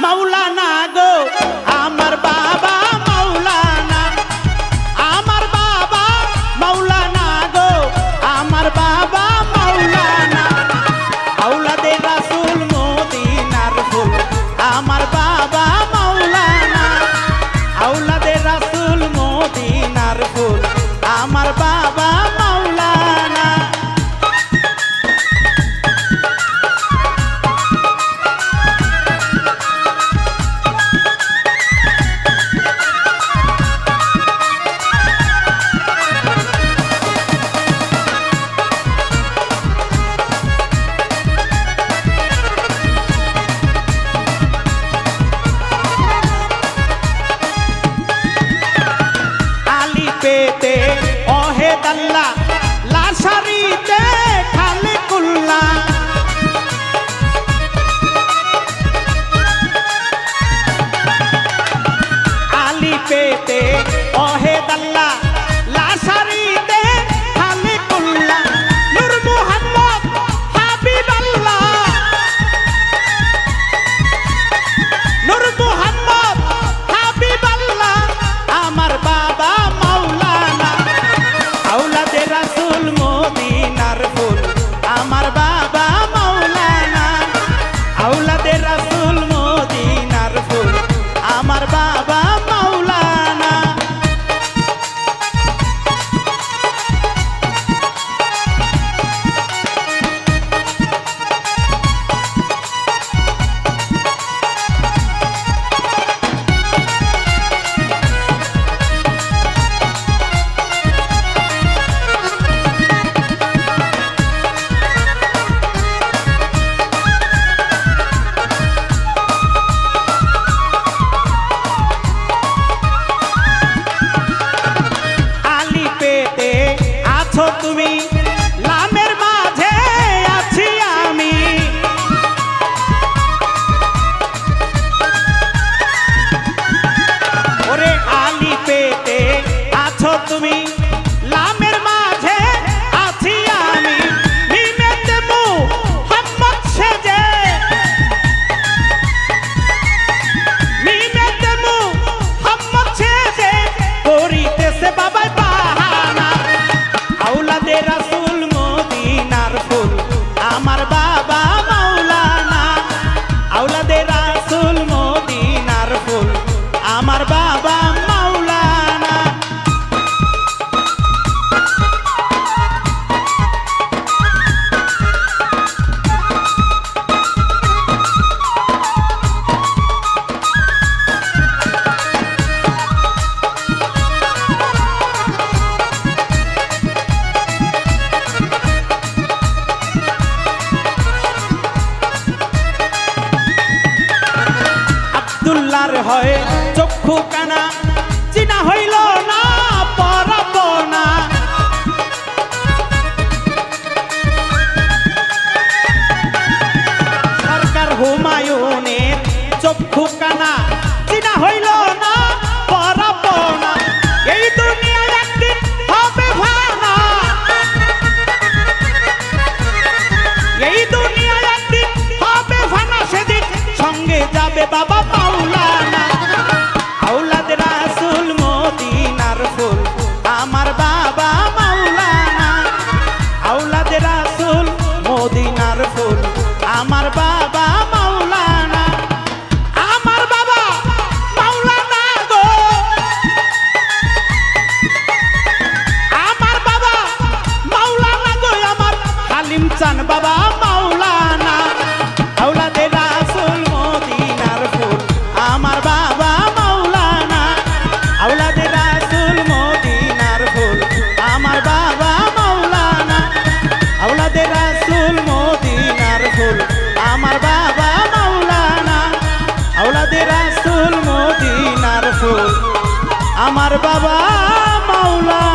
মাওলানা গো আমার বাবা মাওলানা আমার বাবা মাওলানা গো আমার বাবা মাওলানা আউলাদে রাসুল পেতে। অহে তাল্লা só tu i'm outta Amarba. হয় চক্ষু কানা চিনা হইল না পরব না সরকার হুমায়ুনের চক্ষু কানা আমার বাবা মাওলা